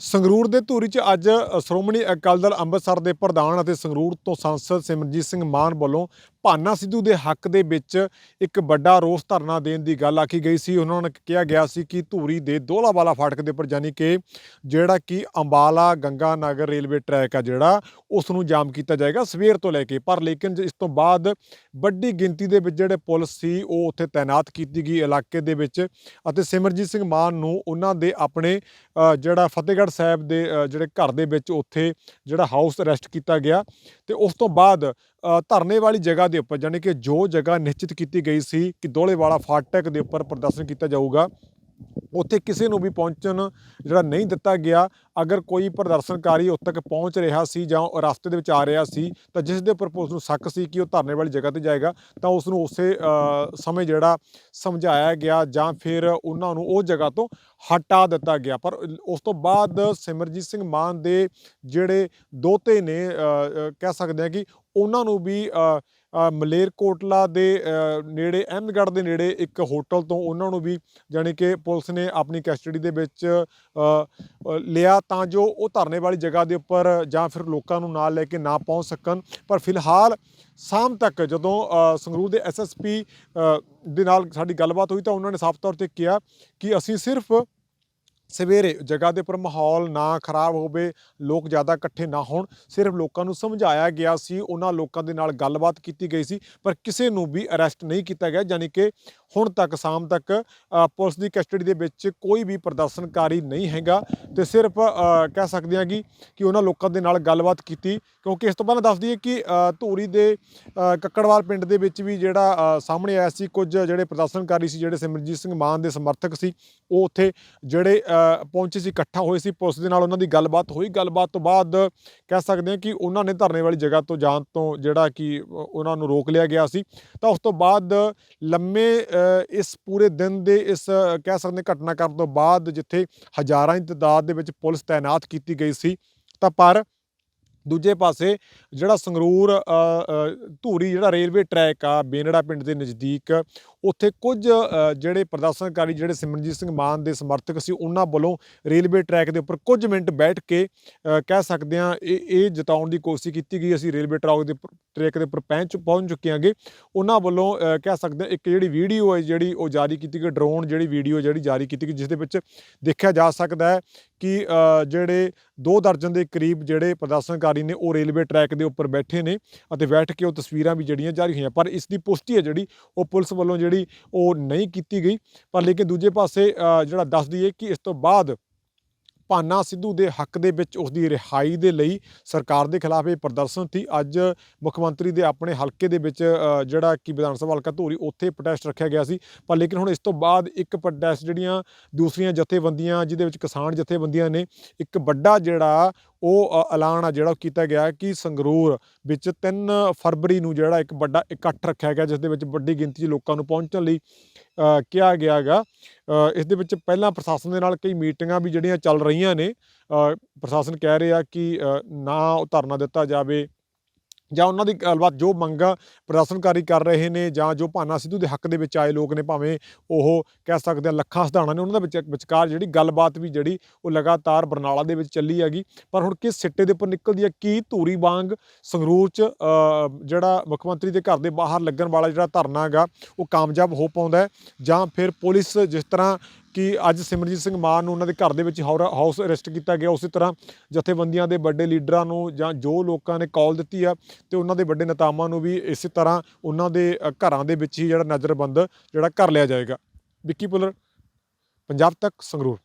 ਸੰਗਰੂਰ ਦੇ ਧੂਰੀ 'ਚ ਅੱਜ ਸ਼੍ਰੋਮਣੀ ਅਕਾਲੀ ਦਲ ਅੰਮ੍ਰਿਤਸਰ ਦੇ ਪ੍ਰਧਾਨ ਅਤੇ ਸੰਗਰੂਰ ਤੋਂ ਸੰਸਦ ਸਿਮਰਜੀਤ ਸਿੰਘ ਮਾਨ ਵੱਲੋਂ ਭਾਨਾ ਸਿੱਧੂ ਦੇ ਹੱਕ ਦੇ ਵਿੱਚ ਇੱਕ ਵੱਡਾ ਰੋਸ ਧਰਨਾ ਦੇਣ ਦੀ ਗੱਲ ਆਖੀ ਗਈ ਸੀ। ਉਹਨਾਂ ਨੇ ਕਿਹਾ ਗਿਆ ਸੀ ਕਿ ਧੂਰੀ ਦੇ ਦੋਲਾਵਾਲਾ ਫਾਟਕ ਦੇ ਉੱਪਰ ਯਾਨੀ ਕਿ ਜਿਹੜਾ ਕਿ Ambala Ganganagar railway track ਆ ਜਿਹੜਾ, ਉਸ ਨੂੰ ਜਾਮ ਕੀਤਾ ਜਾਏਗਾ ਸਵੇਰ ਤੋਂ ਲੈ ਕੇ। ਪਰ ਲੇਕਿਨ ਇਸ ਤੋਂ ਬਾਅਦ ਵੱਡੀ ਗਿਣਤੀ ਦੇ ਵਿੱਚ ਜਿਹੜੇ ਪੁਲਿਸ ਸੀ, ਉਹ ਉੱਥੇ ਤਾਇਨਾਤ ਕੀਤੀ ਗਈ ਇਲਾਕੇ ਦੇ ਵਿੱਚ ਅਤੇ ਸਿਮਰਜੀਤ ਸਿੰਘ ਮਾਨ ਨੂੰ ਉਹਨਾਂ ਦੇ ਆਪਣੇ ਜਿਹੜਾ ਫਤਿਹਗੜ੍ਹ ਸਾਹਿਬ ਦੇ ਜਿਹੜੇ ਘਰ ਦੇ ਵਿੱਚ ਉੱਥੇ ਜਿਹੜਾ ਹਾਊਸ ਅਰੈਸਟ ਕੀਤਾ ਗਿਆ। ਤੇ ਉਸ ਤੋਂ ਬਾਅਦ ਧਰਨੇ ਵਾਲੀ ਜਗ੍ਹਾ ਦੇ ਉੱਪਰ ਯਾਨੀ ਕਿ ਜੋ ਜਗ੍ਹਾ ਨਿਸ਼ਚਿਤ ਕੀਤੀ ਗਈ ਸੀ ਕਿ ਦੋਲੇਵਾਲਾ ਫਾਟਕ ਦੇ ਉੱਪਰ ਪ੍ਰਦਰਸ਼ਨ ਕੀਤਾ ਜਾਊਗਾ ਉੱਥੇ ਕਿਸੇ ਨੂੰ ਵੀ ਪਹੁੰਚਣ ਜਿਹੜਾ ਨਹੀਂ ਦਿੱਤਾ ਗਿਆ, ਅਗਰ ਕੋਈ ਪ੍ਰਦਰਸ਼ਨਕਾਰੀ ਉੱਥੇ ਤੱਕ ਪਹੁੰਚ ਰਿਹਾ ਸੀ ਜਾਂ ਰਸਤੇ ਦੇ ਵਿੱਚ ਆ ਰਿਹਾ ਸੀ, ਤਾਂ ਜਿਸ ਦੇ ਉੱਪਰ ਪੁਲਿਸ ਨੂੰ ਸ਼ੱਕ ਸੀ ਕਿ ਉਹ ਧਰਨੇ ਵਾਲੀ ਜਗ੍ਹਾ ਤੇ ਜਾਏਗਾ, ਤਾਂ ਉਸ ਨੂੰ ਉਸੇ ਸਮੇਂ ਜਿਹੜਾ ਸਮਝਾਇਆ ਗਿਆ ਜਾਂ ਫਿਰ ਉਹਨਾਂ ਨੂੰ ਉਹ ਜਗ੍ਹਾ ਤੋਂ ਹਟਾ ਦਿੱਤਾ ਗਿਆ। ਪਰ ਉਸ ਤੋਂ ਬਾਅਦ ਸਿਮਰਜੀਤ ਸਿੰਘ ਮਾਨ ਦੇ ਜਿਹੜੇ ਦੋਤੇ ਨੇ ਕਹਿ ਸਕਦੇ ਆ ਕਿ ਉਹਨਾਂ ਨੂੰ ਵੀ ਮਲੇਰਕੋਟਲਾ ਦੇ ਨੇੜੇ, ਅਹਿਮਦਗੜ੍ਹ ਦੇ ਨੇੜੇ ਇੱਕ ਹੋਟਲ ਤੋਂ ਉਹਨਾਂ ਨੂੰ ਵੀ ਜਾਣੀ ਕਿ ਪੁਲਿਸ ਨੇ ਆਪਣੀ ਕਸਟਡੀ ਦੇ ਵਿੱਚ ਲਿਆ ਤਾਂ ਜੋ ਉਹ ਧਰਨੇ ਵਾਲੀ ਜਗ੍ਹਾ ਦੇ ਉੱਪਰ ਜਾਂ ਫਿਰ ਲੋਕਾਂ ਨੂੰ ਨਾਲ ਲੈ ਕੇ ਨਾ ਪਹੁੰਚ ਸਕਣ। ਪਰ ਫਿਲਹਾਲ ਸ਼ਾਮ ਤੱਕ ਜਦੋਂ ਸੰਗਰੂਰ ਦੇ ਐਸਐਸਪੀ ਦੇ ਨਾਲ ਸਾਡੀ ਗੱਲਬਾਤ ਹੋਈ ਤਾਂ ਉਹਨਾਂ ਨੇ ਸਾਫ਼ ਤੌਰ ਤੇ ਕਿਹਾ ਕਿ ਅਸੀਂ ਸਿਰਫ ਸਵੇਰੇ ਜਗ੍ਹਾ ਦੇ ਉੱਪਰ ਮਾਹੌਲ ਨਾ ਖਰਾਬ ਹੋਵੇ, ਲੋਕ ਜ਼ਿਆਦਾ ਇਕੱਠੇ ਨਾ ਹੋਣ, ਸਿਰਫ ਲੋਕਾਂ ਨੂੰ ਸਮਝਾਇਆ ਗਿਆ ਸੀ, ਉਹਨਾਂ ਲੋਕਾਂ ਦੇ ਨਾਲ ਗੱਲਬਾਤ ਕੀਤੀ ਗਈ ਸੀ, ਪਰ ਕਿਸੇ ਨੂੰ ਵੀ ਅਰੈਸਟ ਨਹੀਂ ਕੀਤਾ ਗਿਆ, ਯਾਨੀ ਕਿ ਹੁਣ ਤੱਕ, ਸ਼ਾਮ ਤੱਕ ਪੁਲਿਸ ਦੀ ਕਸਟਡੀ ਦੇ ਵਿੱਚ ਕੋਈ ਵੀ ਪ੍ਰਦਰਸ਼ਨਕਾਰੀ ਨਹੀਂ ਹੈਗਾ ਤੇ ਸਿਰਫ ਕਹਿ ਸਕਦੇ ਹਾਂ ਕਿ ਕਿ ਉਹਨਾਂ ਲੋਕਾਂ ਦੇ ਨਾਲ ਗੱਲਬਾਤ ਕੀਤੀ, ਕਿਉਂਕਿ ਇਸ ਤੋਂ ਪਹਿਲਾਂ ਦੱਸ ਦਈਏ ਕਿ ਧੂਰੀ ਦੇ ਕੱਕੜਵਾਲ ਪਿੰਡ ਦੇ ਵਿੱਚ ਵੀ ਜਿਹੜਾ ਸਾਹਮਣੇ ਆਇਆ ਸੀ ਕੁਝ ਜਿਹੜੇ ਪ੍ਰਦਰਸ਼ਨਕਾਰੀ ਸੀ, ਜਿਹੜੇ ਸਿਮਰਜੀਤ ਸਿੰਘ ਮਾਨ ਦੇ ਸਮਰਥਕ ਸੀ, ਉਹ ਉੱਥੇ ਜਿਹੜੇ ਪਹੁੰਚੇ ਸੀ, ਇਕੱਠਾ ਹੋਏ ਸੀ, ਪੁਲਿਸ ਦੇ ਨਾਲ ਉਹਨਾਂ ਦੀ ਗੱਲਬਾਤ ਹੋਈ। ਗੱਲਬਾਤ ਤੋਂ ਬਾਅਦ ਕਹਿ ਸਕਦੇ ਹਾਂ ਕਿ ਉਹਨਾਂ ਨੇ ਧਰਨੇ ਵਾਲੀ ਜਗ੍ਹਾ ਤੋਂ ਜਾਣ ਤੋਂ ਜਿਹੜਾ ਕਿ ਉਹਨਾਂ ਨੂੰ ਰੋਕ ਲਿਆ ਗਿਆ ਸੀ। ਤਾਂ ਉਸ ਤੋਂ ਬਾਅਦ ਲੰਮੇ ਇਸ ਪੂਰੇ ਦਿਨ ਦੇ ਇਸ, ਕਹਿ ਸਕਦੇ ਹਾਂ ਘਟਨਾਕ੍ਰਮ ਤੋਂ ਬਾਅਦ ਜਿੱਥੇ ਹਜ਼ਾਰਾਂ ਦੀ ਤਾਦਾਦ ਦੇ ਵਿੱਚ ਪੁਲਿਸ ਤਾਇਨਾਤ ਕੀਤੀ ਗਈ ਸੀ, ਤਾਂ ਪਰ ਦੂਜੇ ਪਾਸੇ ਜਿਹੜਾ ਸੰਗਰੂਰ ਧੂਰੀ, ਜਿਹੜਾ ਰੇਲਵੇ ਟਰੈਕ ਆ, ਬੇਨੜਾ ਪਿੰਡ ਦੇ ਨਜ਼ਦੀਕ ਉੱਥੇ ਕੁਝ ਜਿਹੜੇ ਪ੍ਰਦਰਸ਼ਨਕਾਰੀ ਜਿਹੜੇ ਸਿਮਰਨਜੀਤ ਸਿੰਘ ਮਾਨ ਦੇ ਸਮਰਥਕ ਸੀ, ਉਹਨਾਂ ਵੱਲੋਂ ਰੇਲਵੇ ਟਰੈਕ ਦੇ ਉੱਪਰ ਕੁਝ ਮਿੰਟ ਬੈਠ ਕੇ ਕਹਿ ਸਕਦੇ ਹਾਂ ਇਹ ਇਹ ਜਤਾਉਣ ਦੀ ਕੋਸ਼ਿਸ਼ ਕੀਤੀ ਗਈ। ਅਸੀਂ ਰੇਲਵੇ ਟਰੈਕ ਦੇ ਟਰੈਕ ਦੇ ਉੱਪਰ ਪਹੁੰਚ ਪਹੁੰਚ ਚੁੱਕੇ ਹਾਂਗੇ। ਉਹਨਾਂ ਵੱਲੋਂ ਕਹਿ ਸਕਦੇ ਹਾਂ ਇੱਕ ਜਿਹੜੀ ਵੀਡੀਓ ਹੈ ਜਿਹੜੀ ਉਹ ਜਾਰੀ ਕੀਤੀ ਗਈ, ਡਰੋਨ ਜਿਹੜੀ ਵੀਡੀਓ ਜਿਹੜੀ ਜਾਰੀ ਕੀਤੀ ਗਈ ਜਿਸ ਦੇ ਵਿੱਚ ਦੇਖਿਆ ਜਾ ਸਕਦਾ ਹੈ ਕਿ ਜਿਹੜੇ ਦੋ ਦਰਜਨ ਦੇ ਕਰੀਬ ਜਿਹੜੇ ਪ੍ਰਦਰਸ਼ਨਕਾਰੀ ਨੇ ਉਹ ਰੇਲਵੇ ਟਰੈਕ ਦੇ ਉੱਪਰ ਬੈਠੇ ਨੇ ਅਤੇ ਬੈਠ ਕੇ ਉਹ ਤਸਵੀਰਾਂ ਵੀ ਜਿਹੜੀਆਂ ਜਾਰੀ ਹੋਈਆਂ। ਪਰ ਇਸ ਦੀ ਪੁਸ਼ਟੀ ਹੈ ਜਿਹੜੀ ਉਹ ਪੁਲਿਸ ਵੱਲੋਂ ਜਿਹੜੀ ਜਿਹੜੀ ਉਹ ਨਹੀਂ ਕੀਤੀ ਗਈ, ਪਰ ਲੇਕਿਨ ਦੂਜੇ ਪਾਸੇ ਜਿਹੜਾ ਦੱਸ ਦਈਏ ਕਿ ਇਸ ਤੋਂ ਬਾਅਦ ਭਾਨਾ ਸਿੱਧੂ ਦੇ ਹੱਕ ਦੇ ਵਿੱਚ ਉਸ ਦੀ ਰਿਹਾਈ ਦੇ ਲਈ ਸਰਕਾਰ ਦੇ ਖਿਲਾਫ ਇਹ ਪ੍ਰਦਰਸ਼ਨ ਸੀ। ਅੱਜ ਮੁੱਖ ਮੰਤਰੀ ਦੇ ਆਪਣੇ ਹਲਕੇ ਦੇ ਵਿੱਚ ਜਿਹੜਾ ਕਿ ਵਿਧਾਨ ਸਭਾ ਹਲਕਾ ਧੂਰੀ, ਉੱਥੇ ਪ੍ਰੋਟੈਸਟ ਰੱਖਿਆ ਗਿਆ ਸੀ। ਪਰ ਲੇਕਿਨ ਹੁਣ ਇਸ ਤੋਂ ਬਾਅਦ ਇੱਕ ਪ੍ਰੋਟੈਸਟ ਜਿਹੜੀਆਂ ਦੂਸਰੀਆਂ ਜਥੇਬੰਦੀਆਂ, ਜਿਹਦੇ ਵਿੱਚ ਕਿਸਾਨ ਜਥੇਬੰਦੀਆਂ ਨੇ, ਇੱਕ ਵੱਡਾ ਜਿਹੜਾ ਉਹ ਐਲਾਨ ਆ ਜਿਹੜਾ ਉਹ ਕੀਤਾ ਗਿਆ ਕਿ ਸੰਗਰੂਰ ਵਿੱਚ 3 ਫਰਵਰੀ ਨੂੰ ਜਿਹੜਾ ਇੱਕ ਵੱਡਾ ਇਕੱਠ ਰੱਖਿਆ ਗਿਆ, ਜਿਸ ਦੇ ਵਿੱਚ ਵੱਡੀ ਗਿਣਤੀ 'ਚ ਲੋਕਾਂ ਨੂੰ ਪਹੁੰਚਣ ਲਈ ਕਿਹਾ ਗਿਆ ਗਾ। ਇਸ ਦੇ ਵਿੱਚ ਪਹਿਲਾਂ ਪ੍ਰਸ਼ਾਸਨ ਦੇ ਨਾਲ ਕਈ ਮੀਟਿੰਗਾਂ ਵੀ ਜਿਹੜੀਆਂ ਚੱਲ ਰਹੀਆਂ ਨੇ। ਪ੍ਰਸ਼ਾਸਨ ਕਹਿ ਰਿਹਾ ਕਿ ਨਾ ਉਹ ਧਰਨਾ ਦਿੱਤਾ ਜਾਵੇ। ਜਾਂ ਉਹਨਾਂ ਦੀ ਗੱਲਬਾਤ ਜੋ ਮੰਗਾਂ ਪ੍ਰਦਰਸ਼ਨਕਾਰੀ ਕਰ ਰਹੇ ਨੇ ਜਾਂ ਜੋ ਭਾਨਾ ਸਿੱਧੂ ਦੇ ਹੱਕ ਦੇ ਵਿੱਚ ਆਏ ਲੋਕ ਨੇ ਭਾਵੇਂ ਉਹ ਕਹਿ ਸਕਦੇ ਆ ਲੱਖਾਂ ਸਧਾਣਾ ਨੇ, ਉਹਨਾਂ ਦੇ ਵਿਚਕਾਰ ਜਿਹੜੀ ਗੱਲਬਾਤ ਵੀ ਜਿਹੜੀ ਉਹ ਲਗਾਤਾਰ ਬਰਨਾਲਾ ਦੇ ਵਿੱਚ ਚੱਲੀ ਹੈਗੀ। ਪਰ ਹੁਣ ਕਿਸ ਸਿੱਟੇ ਦੇ ਉੱਪਰ ਨਿਕਲਦੀ ਹੈ? ਕੀ ਧੂਰੀ ਵਾਂਗ ਸੰਗਰੂਰ ਚ ਜਿਹੜਾ ਮੁੱਖ ਮੰਤਰੀ ਦੇ ਘਰ ਦੇ ਬਾਹਰ ਲੱਗਣ ਵਾਲਾ ਜਿਹੜਾ ਧਰਨਾ ਹੈਗਾ, ਉਹ ਕਾਮਯਾਬ ਹੋ ਪਾਉਂਦਾ ਜਾਂ ਫਿਰ ਪੁਲਿਸ ਜਿਸ ਤਰ੍ਹਾਂ ਕਿ ਅੱਜ ਸਿਮਰਜੀਤ ਸਿੰਘ ਮਾਨ ਨੂੰ ਉਹਨਾਂ ਦੇ ਘਰ ਦੇ ਵਿੱਚ ਹੌਰਾ- ਹਾਊਸ ਅਰੈਸਟ ਕੀਤਾ ਗਿਆ। ਉਸੇ ਤਰ੍ਹਾਂ ਜਥੇਬੰਦੀਆਂ ਦੇ ਵੱਡੇ ਲੀਡਰਾਂ ਨੂੰ ਜਾਂ ਜੋ ਲੋਕਾਂ ਨੇ ਕਾਲ ਦਿੱਤੀ ਆ ਤੇ ਉਹਨਾਂ ਦੇ ਵੱਡੇ ਨੇਤਾਵਾਂ ਨੂੰ ਵੀ ਇਸੇ ਤਰ੍ਹਾਂ ਉਹਨਾਂ ਦੇ ਘਰਾਂ ਦੇ ਵਿੱਚ ਹੀ ਜਿਹੜਾ ਨਜ਼ਰਬੰਦ ਜਿਹੜਾ ਕਰ ਲਿਆ ਜਾਏਗਾ। ਵਿੱਕੀ ਪੁਲਰ, ਪੰਜਾਬ ਤੱਕ ਸੰਗਰੂਰ।